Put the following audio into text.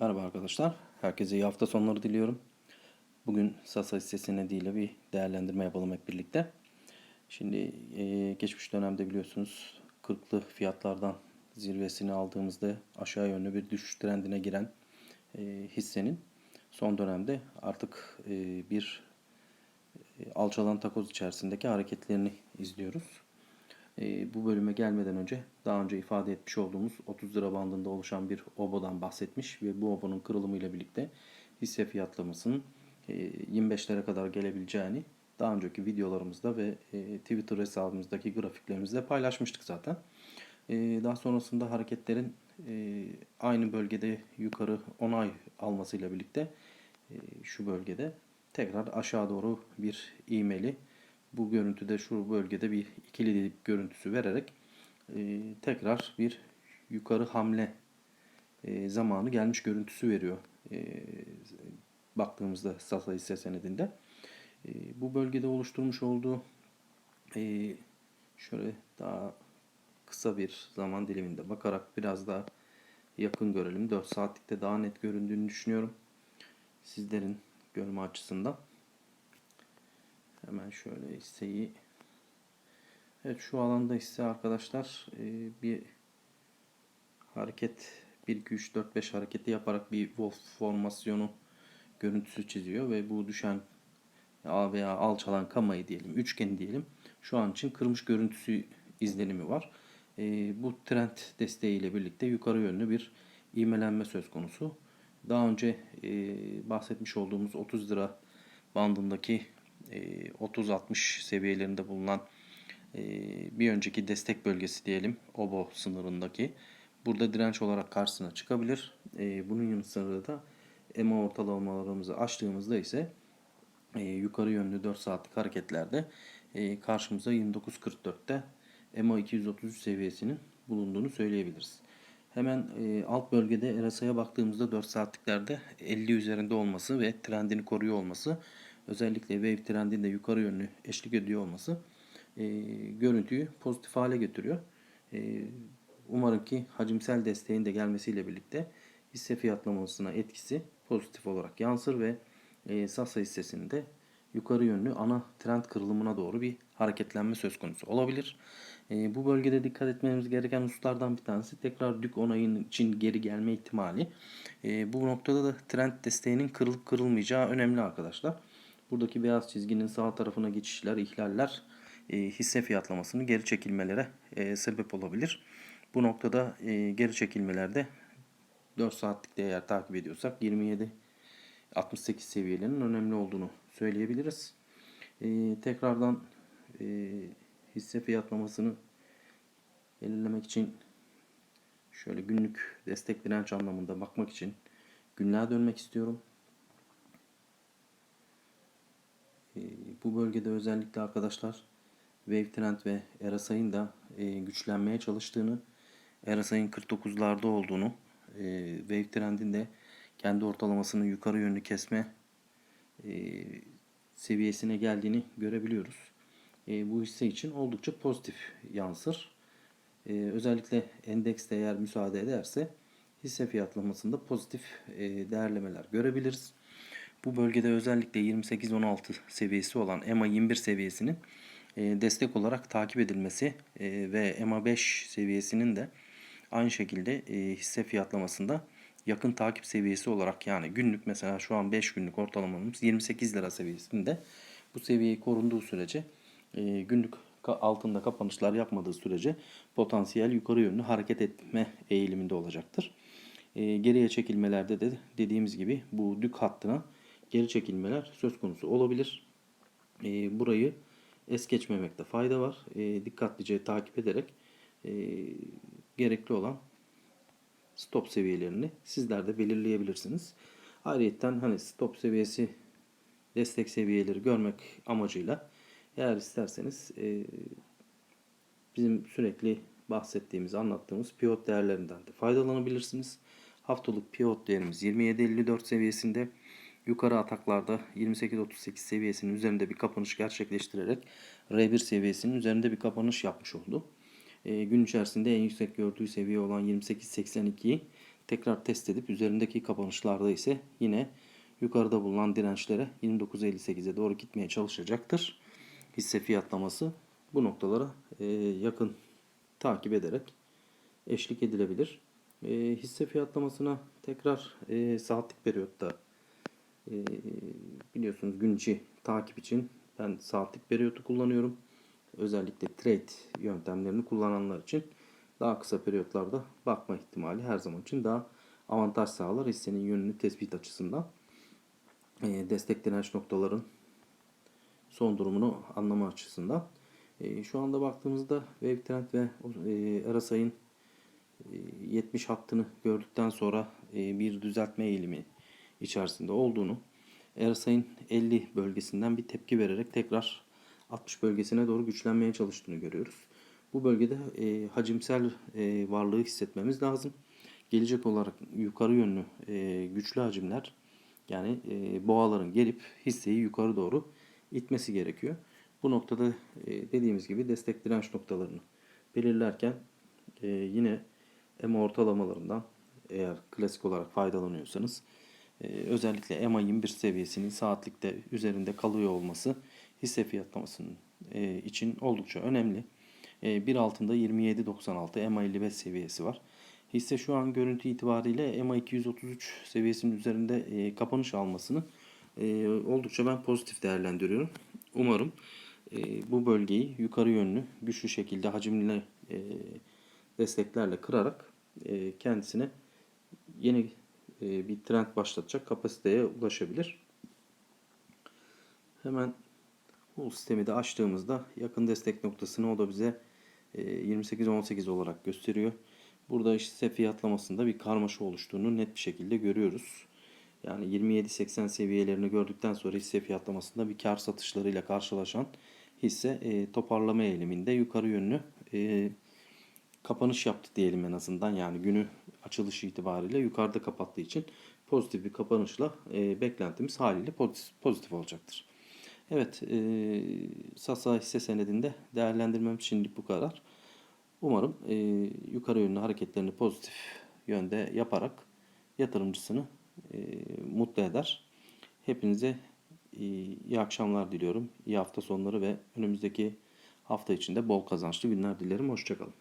Merhaba arkadaşlar. Herkese iyi hafta sonları diliyorum. Bugün Sasa hissesi nedeniyle bir değerlendirme yapalım hep birlikte. Şimdi e, geçmiş dönemde biliyorsunuz 40'lı fiyatlardan zirvesini aldığımızda aşağı yönlü bir düşüş trendine giren e, hissenin son dönemde artık e, bir e, alçalan takoz içerisindeki hareketlerini izliyoruz. E, bu bölüme gelmeden önce daha önce ifade etmiş olduğumuz 30 lira bandında oluşan bir obodan bahsetmiş ve bu obonun kırılımıyla birlikte hisse fiyatlamasının e, 25'lere kadar gelebileceğini daha önceki videolarımızda ve e, Twitter hesabımızdaki grafiklerimizde paylaşmıştık zaten. E, daha sonrasında hareketlerin aynı bölgede yukarı onay almasıyla birlikte şu bölgede tekrar aşağı doğru bir ivmeli bu görüntüde şu bölgede bir ikili delik görüntüsü vererek e, tekrar bir yukarı hamle e, zamanı gelmiş görüntüsü veriyor. E, baktığımızda Sasa hisse senedinde. E, bu bölgede oluşturmuş olduğu e, şöyle daha kısa bir zaman diliminde bakarak biraz daha yakın görelim. 4 saatlikte daha net göründüğünü düşünüyorum. Sizlerin görme açısından. Hemen şöyle hisseyi Evet şu alanda hisse arkadaşlar e, bir hareket 1 2 3 4 5 hareketi yaparak bir wolf formasyonu görüntüsü çiziyor ve bu düşen veya alçalan kamayı diyelim, üçgen diyelim. Şu an için kırmış görüntüsü izlenimi var. E, bu trend desteğiyle birlikte yukarı yönlü bir ivmelenme söz konusu. Daha önce e, bahsetmiş olduğumuz 30 lira bandındaki 30-60 seviyelerinde bulunan bir önceki destek bölgesi diyelim OBO sınırındaki burada direnç olarak karşısına çıkabilir. Bunun yanı sıra da EMA ortalamalarımızı açtığımızda ise yukarı yönlü 4 saatlik hareketlerde karşımıza 29.44'te EMA 233 seviyesinin bulunduğunu söyleyebiliriz. Hemen alt bölgede RSI'ye baktığımızda 4 saatliklerde 50 üzerinde olması ve trendini koruyor olması özellikle wave trendin de yukarı yönlü eşlik ediyor olması e, görüntüyü pozitif hale getiriyor. E, umarım ki hacimsel desteğin de gelmesiyle birlikte hisse fiyatlamasına etkisi pozitif olarak yansır ve e, Sasa hissesinin de yukarı yönlü ana trend kırılımına doğru bir hareketlenme söz konusu olabilir. E, bu bölgede dikkat etmemiz gereken hususlardan bir tanesi tekrar dük onayın için geri gelme ihtimali. E, bu noktada da trend desteğinin kırılıp kırılmayacağı önemli arkadaşlar. Buradaki beyaz çizginin sağ tarafına geçişler, ihlaller e, hisse fiyatlamasını geri çekilmelere e, sebep olabilir. Bu noktada e, geri çekilmelerde 4 saatlik eğer takip ediyorsak 27 68 seviyelerinin önemli olduğunu söyleyebiliriz. E, tekrardan e, hisse fiyatlamasını belirlemek için şöyle günlük destek direnç anlamında bakmak için günlüğe dönmek istiyorum. Ee, bu bölgede özellikle arkadaşlar Wave Trend ve RSI'nin da e, güçlenmeye çalıştığını, RSI'nin 49'larda olduğunu, e, Wave Trend'in de kendi ortalamasını yukarı yönlü kesme e, seviyesine geldiğini görebiliyoruz. bu hisse için oldukça pozitif yansır. özellikle endeks eğer müsaade ederse hisse fiyatlamasında pozitif değerlemeler görebiliriz. Bu bölgede özellikle 28-16 seviyesi olan EMA 21 seviyesinin e, destek olarak takip edilmesi e, ve EMA 5 seviyesinin de aynı şekilde e, hisse fiyatlamasında yakın takip seviyesi olarak yani günlük mesela şu an 5 günlük ortalamamız 28 lira seviyesinde bu seviyeyi korunduğu sürece günlük altında kapanışlar yapmadığı sürece potansiyel yukarı yönlü hareket etme eğiliminde olacaktır. Geriye çekilmelerde de dediğimiz gibi bu dük hattına geri çekilmeler söz konusu olabilir. E, burayı es geçmemekte fayda var. E, dikkatlice takip ederek e, gerekli olan stop seviyelerini sizler de belirleyebilirsiniz. Ayrıca hani stop seviyesi destek seviyeleri görmek amacıyla eğer isterseniz e, bizim sürekli bahsettiğimiz, anlattığımız pivot değerlerinden de faydalanabilirsiniz. Haftalık pivot değerimiz 27.54 seviyesinde yukarı ataklarda 28-38 seviyesinin üzerinde bir kapanış gerçekleştirerek R1 seviyesinin üzerinde bir kapanış yapmış oldu. E, gün içerisinde en yüksek gördüğü seviye olan 28-82'yi tekrar test edip üzerindeki kapanışlarda ise yine yukarıda bulunan dirençlere 29.58'e doğru gitmeye çalışacaktır. Hisse fiyatlaması bu noktalara e, yakın takip ederek eşlik edilebilir. E, hisse fiyatlamasına tekrar e, saatlik periyotta e, biliyorsunuz gün takip için ben saatlik periyotu kullanıyorum. Özellikle trade yöntemlerini kullananlar için daha kısa periyotlarda bakma ihtimali her zaman için daha avantaj sağlar hissenin yönünü tespit açısından. E, destek direnç noktaların son durumunu anlama açısından. E, şu anda baktığımızda Wave Trend ve e, e, 70 hattını gördükten sonra e, bir düzeltme eğilimi içerisinde olduğunu, RSI'nin 50 bölgesinden bir tepki vererek tekrar 60 bölgesine doğru güçlenmeye çalıştığını görüyoruz. Bu bölgede e, hacimsel e, varlığı hissetmemiz lazım. Gelecek olarak yukarı yönlü e, güçlü hacimler yani e, boğaların gelip hisseyi yukarı doğru itmesi gerekiyor. Bu noktada e, dediğimiz gibi destek direnç noktalarını belirlerken e, yine EMA ortalamalarından eğer klasik olarak faydalanıyorsanız özellikle EMA 21 seviyesinin saatlikte üzerinde kalıyor olması hisse fiyatlamasının e, için oldukça önemli. E, bir altında 27.96 EMA 55 seviyesi var. Hisse şu an görüntü itibariyle EMA 233 seviyesinin üzerinde e, kapanış almasını oldukça ben pozitif değerlendiriyorum. Umarım bu bölgeyi yukarı yönlü güçlü şekilde hacimli desteklerle kırarak kendisine yeni e, bir trend başlatacak kapasiteye ulaşabilir. Hemen bu sistemi de açtığımızda yakın destek noktasını o da bize e, 28-18 olarak gösteriyor. Burada işte fiyatlamasında bir karmaşa oluştuğunu net bir şekilde görüyoruz. Yani 27-80 seviyelerini gördükten sonra hisse fiyatlamasında bir kar satışlarıyla karşılaşan hisse e, toparlama eğiliminde yukarı yönlü e, kapanış yaptı diyelim en azından. Yani günü açılış itibariyle yukarıda kapattığı için pozitif bir kapanışla e, beklentimiz haliyle pozitif, pozitif olacaktır. Evet, e, Sasa hisse senedinde değerlendirmem şimdilik bu kadar. Umarım e, yukarı yönlü hareketlerini pozitif yönde yaparak yatırımcısını e, mutlu eder. Hepinize iyi, iyi akşamlar diliyorum. İyi hafta sonları ve önümüzdeki hafta içinde bol kazançlı günler dilerim. Hoşçakalın.